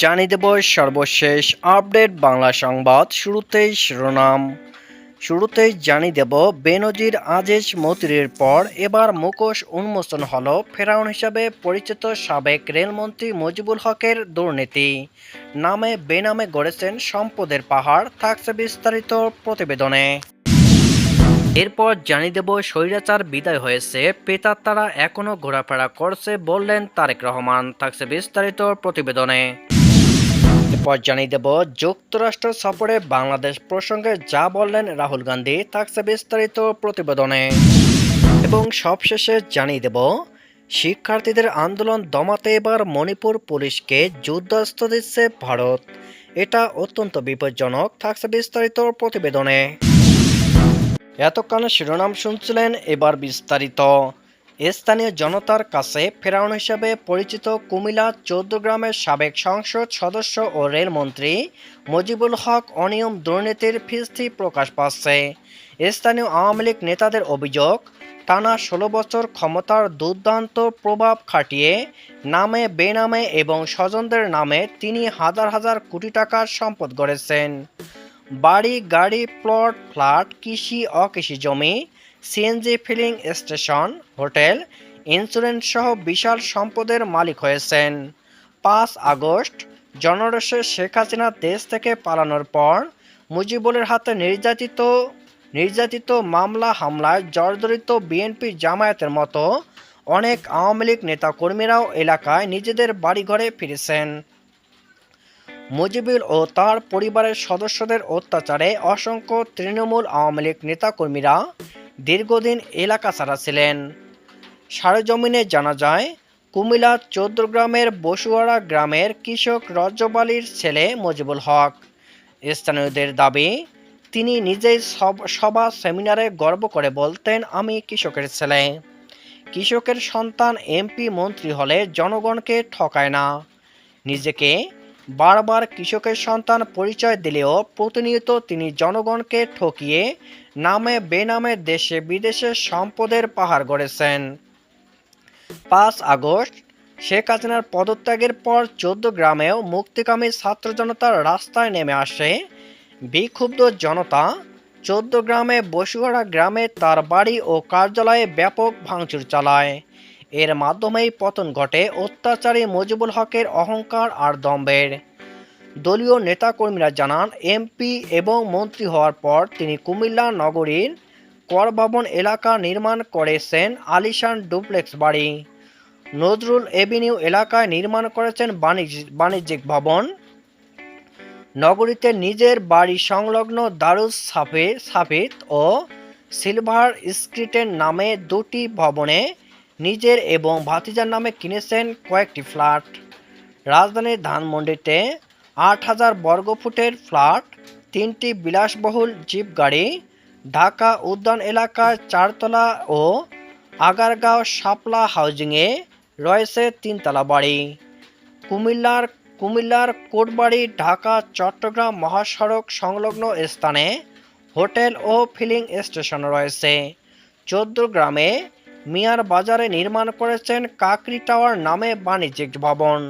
জানিয়ে দেব সর্বশেষ আপডেট বাংলা সংবাদ শুরুতেই শিরোনাম। শুরুতেই জানিয়ে দেব বেনজির আজেজ মতিরের পর এবার মুখোশ উন্মোচন হল ফেরাউন হিসাবে পরিচিত সাবেক রেলমন্ত্রী মুজিবুল হকের দুর্নীতি। নামে বেনামে গড়েছেন সম্পদের পাহাড়, থাকছে বিস্তারিত প্রতিবেদনে। এরপর জানিয়ে দেব স্বৈরাচার বিদায় হয়েছে পেতার তারা এখনও ঘোরাফেরা করছে বললেন তারেক রহমান, থাকছে বিস্তারিত প্রতিবেদনে। এরপর জানিয়ে দেব, যুক্তরাষ্ট্র সফরে বাংলাদেশ প্রসঙ্গে যা বললেন রাহুল গান্ধী থাকছে বিস্তারিত প্রতিবেদনে। এবং সবশেষে জানিয়ে দেব, শিক্ষার্থীদের আন্দোলন দমাতে এবার মণিপুর পুলিশকে যুদ্ধাস্ত্র দিচ্ছে ভারত। এটা অত্যন্ত বিপজ্জনক, থাকছে বিস্তারিত প্রতিবেদনে। এতক্ষণ শিরোনাম শুনছিলেন এবার বিস্তারিত। স্থানীয় জনতার কাছে ফেরাউন হিসেবে পরিচিত কুমিল্লা চৌদ্দ গ্রামের সাবেক সংসদ সদস্য ও রেলমন্ত্রী মজিবুল হক অনিয়ম দুর্নীতির ফিস্তি প্রকাশ পাচ্ছে। স্থানীয় আওয়ামী লীগ নেতাদের অভিযোগ, টানা ষোলো বছর ক্ষমতার দুর্দান্ত প্রভাব খাটিয়ে নামে বেনামে এবং স্বজনদের নামে তিনি হাজার হাজার কোটি টাকার সম্পদ গড়েছেন। বাড়ি, গাড়ি, প্লট, ফ্ল্যাট, কৃষি, অকৃষি জমি CNG filling station hotel insurance সহ বিশাল সম্পদের মালিক হয়েছেন। পাঁচ আগস্ট জনরসে শেখ হাসিনা দেশ থেকে পালানোর পর মুজিবুলের হাতে নির্যাতিত নির্যাতিত মামলা হামলায় জর্জরিত বিএনপি জামায়াতের মতো অনেক আওয়ামী লীগ নেতাকর্মীরাও এলাকায় নিজেদের বাড়িঘরে ফিরেছেন। মুজিবুল ও তার পরিবারের সদস্যদের অত্যাচারে অসংখ্য তৃণমূল আওয়ামী লীগ নেতাকর্মীরা দীর্ঘদিন এলাকা ছাড়া ছিলেন। সারজমিনে জানা যায়, কুমিল্লা চৌদ্দগ্রামের বসুয়ারা গ্রামের কৃষক রজ্জবালির ছেলে মজিবুল হক। স্থানীয়দের দাবি, তিনি নিজেই সব, সভা সেমিনারে গর্ব করে বলতেন, আমি কৃষকের ছেলে। কৃষকের সন্তান এমপি মন্ত্রী হলে জনগণকে ঠকায় না। নিজেকে বারবার কৃষকের সন্তান পরিচয় দিলেও প্রতিনিয়ত তিনি জনগণকে ঠকিয়ে নামে বেনামে দেশে বিদেশে সম্পদের পাহাড় গড়েছেন। পাঁচ আগস্ট, শেখ হাসিনার পদত্যাগের পর চোদ্দ গ্রামেও মুক্তিকামী ছাত্র জনতার রাস্তায় নেমে আসে। বিক্ষুব্ধ জনতা চোদ্দ গ্রামে বসুয়ারা গ্রামে তার বাড়ি ও কার্যালয়ে ব্যাপক ভাঙচুর চালায়। এর মাধ্যমেই পতন ঘটে অত্যাচারী মুজিবুল হকের অহংকার আর দম্বের দলীয় নেতাকর্মীরা জানান, এমপি এবং মন্ত্রী হওয়ার পর তিনি কুমিল্লা নগরীর করভবন এলাকা নির্মাণ করেছেন আলিশান ডুপ্লেক্স বাড়ি। নজরুল এভিনিউ এলাকায় নির্মাণ করেছেন বাণিজ্য, বাণিজ্যিক ভবন। নগরীতে নিজের বাড়ি সংলগ্ন দারুস সাফে, সাফিত ও সিলভার স্ট্রিটের নামে দুটি ভবনে নিজের এবং ভাতিজার নামে কিনেছেন কয়েকটি ফ্ল্যাট। রাজধানীর ধানমন্ডিতে আট হাজার বর্গফুটের ফ্ল্যাট, তিনটি বিলাসবহুল জিপ গাড়ি ঢাকা উদ্যান এলাকার চারতলা ও আগারগাঁও শাপলা হাউজিংয়ে রয়েছে তিনতলা বাড়ি। কুমিল্লার কুমিল্লার কোটবাড়ি, ঢাকা, চট্টগ্রাম মহাসড়ক সংলগ্ন স্থানে হোটেল ও ফিলিং স্টেশন রয়েছে। চোদ্দ গ্রামে মিয়ার বাজারে নির্মাণ করেছেন কাকরি টাওয়ার নামে বাণিজ্যিক ভবন।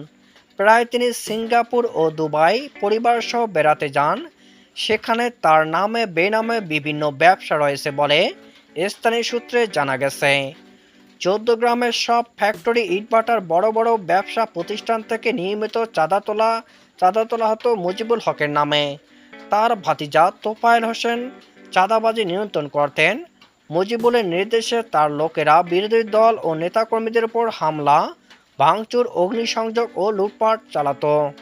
প্রায় তিনি সিঙ্গাপুর ও দুবাই পরিবারসহ বেড়াতে যান। সেখানে তার নামে, বেনামে বিভিন্ন ব্যবসা রয়েছে বলে স্থানীয় সূত্রে জানা গেছে। চোদ্দ গ্রামের সব ফ্যাক্টরি, ইটভাটার বড় বড় ব্যবসা প্রতিষ্ঠান থেকে নিয়মিত চাঁদা তোলা চাঁদা তোলা হতো মুজিবুল হকের নামে। তার ভাতিজা তোফায়েল হোসেন চাঁদাবাজি নিয়ন্ত্রণ করতেন। মুজিবুলের নির্দেশে তার লোকেরা বিরোধী দল ও নেতাকর্মীদের উপর হামলা ভাঙচুর, অগ্নিসংযোগ ও লুটপাট চালাতো।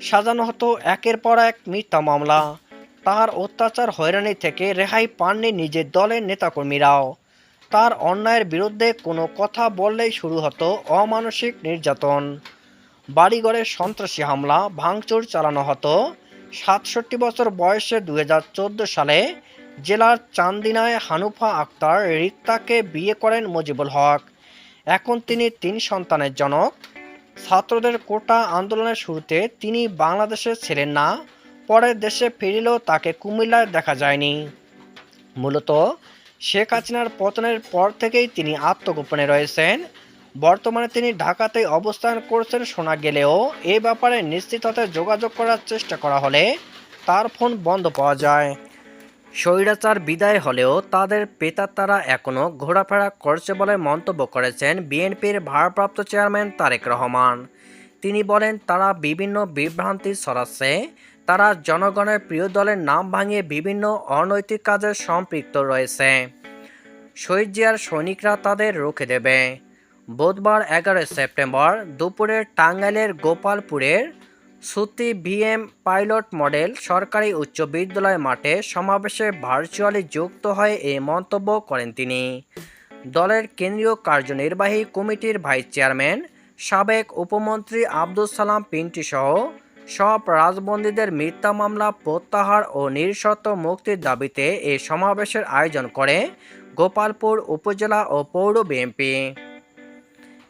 সাজানো হতো একের পর এক মিথ্যা মামলা। তার অত্যাচার হয়রানি থেকে রেহাই পাননি নিজের দলের নেতাকর্মীরাও। তার অন্যায়ের বিরুদ্ধে কোনো কথা বললেই শুরু হতো অমানসিক নির্যাতন। বাড়িঘরে সন্ত্রাসী হামলা, ভাঙচুর চালানো হতো। সাতষট্টি বছর বয়সে দুহাজার চোদ্দ সালে জেলার চান্দিনায় হানুফা আক্তার রিক্তাকে বিয়ে করেন মুজিবুল হক। এখন তিনি তিন সন্তানের জনক। ছাত্রদের কোটা আন্দোলনের শুরুতে তিনি বাংলাদেশে ছিলেন না, পরে দেশে ফিরিলেও তাকে কুমিল্লায় দেখা যায়নি। মূলত শেখ হাসিনার পতনের পর থেকেই তিনি আত্মগোপনে রয়েছেন। বর্তমানে তিনি ঢাকাতেই অবস্থান করছেন শোনা গেলেও এ ব্যাপারে নিশ্চিত হতে যোগাযোগ করার চেষ্টা করা হলে তার ফোন বন্ধ পাওয়া যায়। স্বৈরাচার বিদায় হলেও তাদের পেতাত্তারা এখনও ঘোরাফেরা করছে বলে মন্তব্য করেছেন বিএনপির ভারপ্রাপ্ত চেয়ারম্যান তারেক রহমান। তিনি বলেন, তারা বিভিন্ন বিভ্রান্তি ছড়াচ্ছে। তারা জনগণের প্রিয় দলের নাম ভাঙিয়ে বিভিন্ন অনৈতিক কাজে সম্পৃক্ত রয়েছে। শহীদ জিয়ার সৈনিকরা তাদের রুখে দেবে। বুধবার এগারোই সেপ্টেম্বর দুপুরে টাঙ্গাইলের গোপালপুরের সুতি ভিএম পাইলট মডেল সরকারি উচ্চ বিদ্যালয় মাঠে সমাবেশে ভার্চুয়ালি যুক্ত হয়ে এই মন্তব্য করেন তিনি। দলের কেন্দ্রীয় কার্যনির্বাহী কমিটির ভাইস চেয়ারম্যান, সাবেক উপমন্ত্রী আব্দুল সালাম পিন্টি সহ সব রাজবন্দীদের মিথ্যা মামলা প্রত্যাহার ও নিঃশর্ত মুক্তির দাবিতে এই সমাবেশের আয়োজন করে গোপালপুর উপজেলা ও পৌর বিএনপি।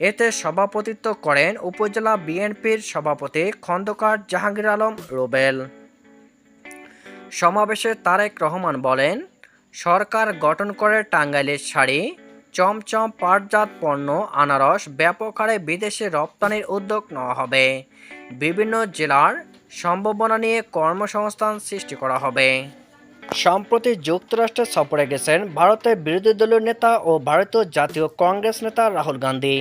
এতে সভাপতিত্ব করেন উপজেলা বিএনপির সভাপতি খন্দকার জাহাঙ্গীর আলম রুবেল। সমাবেশে তারেক রহমান বলেন, সরকার গঠন করে টাঙ্গাইলের শাড়ি, চমচম পাটজাত পণ্য আনারস ব্যাপক হারে বিদেশে রপ্তানির উদ্যোগ নেওয়া হবে। বিভিন্ন জেলার সম্ভাবনা নিয়ে কর্মসংস্থান সৃষ্টি করা হবে। সম্প্রতি যুক্তরাষ্ট্রে সফরে গেছেন ভারতের বিরোধী দলীয় নেতা ও ভারতীয় জাতীয় কংগ্রেস নেতা রাহুল গান্ধী।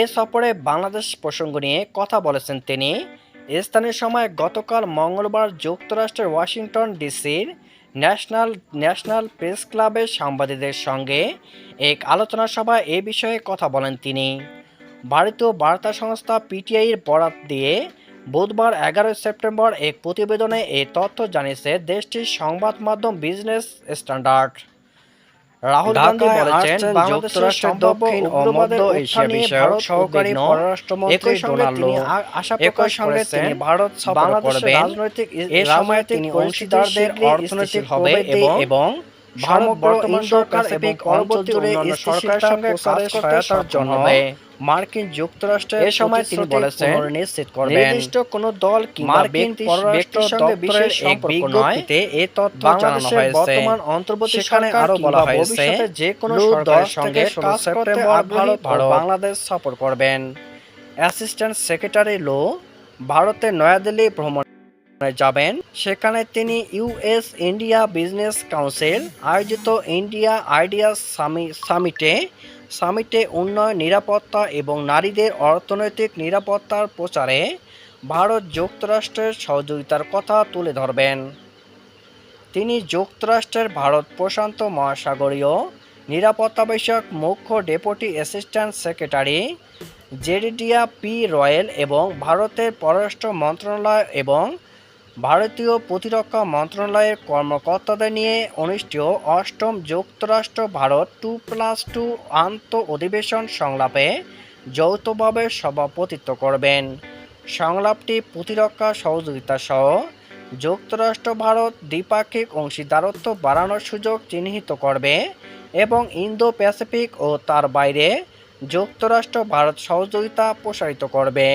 এ সফরে বাংলাদেশ প্রসঙ্গ নিয়ে কথা বলেছেন তিনি। স্থানীয় সময় গতকাল মঙ্গলবার যুক্তরাষ্ট্রের ওয়াশিংটন ডিসির ন্যাশনাল ন্যাশনাল প্রেস ক্লাবের সাংবাদিকদের সঙ্গে এক আলোচনা সভায় এ বিষয়ে কথা বলেন তিনি। ভারতীয় বার্তা সংস্থা পিটিআইয়ের বরাত দিয়ে বুধবার এগারোই সেপ্টেম্বর এক প্রতিবেদনে এই তথ্য জানিয়েছে দেশটির সংবাদ মাধ্যম বিজনেস স্ট্যান্ডার্ড। রাহুল গান্ধী বলেছেন যুক্তরাষ্ট্রের দক্ষিণ ও মধ্য এশিয়া বিষয়ক সহকারী পররাষ্ট্রমন্ত্রী ডোনাল্ড আশা প্রকাশ করেছেন ভারত সফর করবেন। রাজনৈতিক এ সময়ে তিনি অংশীদারদের অর্থনৈতিক হবে এবং সমগ্র সরকার এবং পরবর্তী অন্যান্য সরকারের সঙ্গে কাজ সহায়তার জন্য মার্কিন যুক্তরাষ্ট্রের এ সময় তিনি বলেছেন নিশ্চিত করবেন। নির্দিষ্ট কোনো দল কিংবা ব্যক্তি ব্যক্তির সঙ্গে বিশেষ বিজ্ঞপ্তিতে এই তথ্য জানানো হয়েছে। বর্তমান অন্তর্বর্তী সেখানে আরও বলা হয়েছে যে কোনো সরকারের সঙ্গে কাজ করতে বাংলাদেশ সফর করবেন। অ্যাসিস্ট্যান্ট সেক্রেটারি লো ভারতের নয়াদিল্লি ভ্রমণ যাবেন। সেখানে তিনি ইউএস ইন্ডিয়া বিজনেস কাউন্সিল, আয়োজিত ইন্ডিয়া আইডিয়া সামিটে সামিটে উন্নয়ন, নিরাপত্তা এবং নারীদের অর্থনৈতিক নিরাপত্তার প্রচারে ভারত যুক্তরাষ্ট্রের সহযোগিতার কথা তুলে ধরবেন। তিনি যুক্তরাষ্ট্রের ভারত প্রশান্ত মহাসাগরীয় নিরাপত্তা বিষয়ক মুখ্য deputy assistant secretary Jedidiah P Royal এবং ভারতের পররাষ্ট্র মন্ত্রণালয় এবং ভারতীয় প্রতিরক্ষা মন্ত্রণালয়ের কর্মকর্তাদের নিয়ে অনুষ্ঠিত অষ্টম যুক্তরাষ্ট্র ভারত টু প্লাস টু আন্ত অধিবেশন সংলাপে যৌথভাবে সভাপতিত্ব করবেন। সংলাপটি প্রতিরক্ষা সহযোগিতা সহ যুক্তরাষ্ট্র ভারত দ্বিপাক্ষিক অংশীদারত্ব বাড়ানোর সুযোগ চিহ্নিত করবে এবং ইন্দো প্যাসিফিক ও তার বাইরে যুক্তরাষ্ট্র ভারত সহযোগিতা প্রসারিত করবে।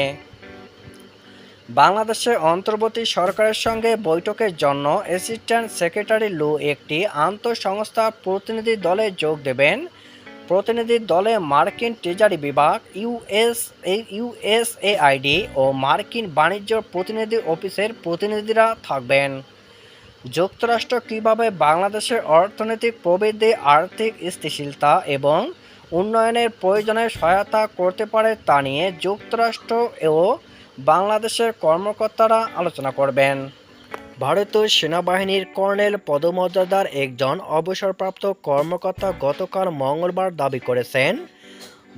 বাংলাদেশের অন্তর্বর্তী সরকারের সঙ্গে বৈঠকের জন্য অ্যাসিস্ট্যান্ট সেক্রেটারি লু একটি আন্তঃসংস্থা প্রতিনিধি দলে যোগ দেবেন। প্রতিনিধি দলে মার্কিন ট্রেজারি বিভাগ, ইউএস ইউএসএআইডি ও মার্কিন বাণিজ্য প্রতিনিধি অফিসের প্রতিনিধিরা থাকবেন। যুক্তরাষ্ট্র কীভাবে বাংলাদেশের অর্থনৈতিক প্রবৃদ্ধি, আর্থিক স্থিতিশীলতা এবং উন্নয়নের প্রয়োজনে সহায়তা করতে পারে তা নিয়ে যুক্তরাষ্ট্র ও বাংলাদেশের কর্মকর্তারা আলোচনা করবেন। ভারতীয় সেনাবাহিনীর কর্নেল পদমর্যাদার একজন অবসরপ্রাপ্ত কর্মকর্তা গতকাল মঙ্গলবার দাবি করেছেন,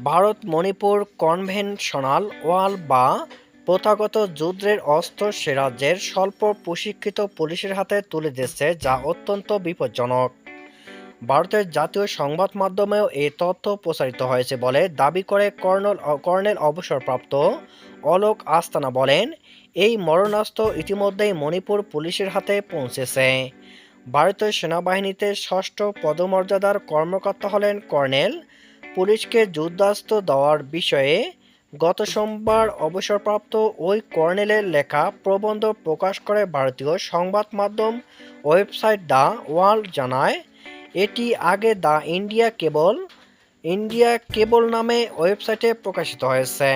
ভারত মণিপুর কনভেনশনাল ওয়াল বা প্রথাগত যুদ্ধের অস্ত্র সে রাজ্যের স্বল্প প্রশিক্ষিত পুলিশের হাতে তুলে দিচ্ছে যা অত্যন্ত বিপজ্জনক। ভারতের জাতীয় সংবাদ মাধ্যমেও এই তথ্য প্রচারিত হয়েছে বলে দাবি করে কর্নেল কর্নেল অবসরপ্রাপ্ত অলোক আস্তানা বলেন, এই মরণাস্ত্র ইতিমধ্যেই মণিপুর পুলিশের হাতে পৌঁছেছে। ভারতীয় সেনাবাহিনীতে ষষ্ঠ পদমর্যাদার কর্মকর্তা হলেন কর্নেল পুলিশকে যুদ্ধাস্ত্র দেওয়ার বিষয়ে গত সোমবার অবসরপ্রাপ্ত ওই কর্নেলের লেখা প্রবন্ধ প্রকাশ করে ভারতীয় সংবাদ মাধ্যম ওয়েবসাইট দ্য ওয়ার্ল্ড জানায় এটি আগে the India cable India cable নামে ওয়েবসাইটে প্রকাশিত হয়েছে।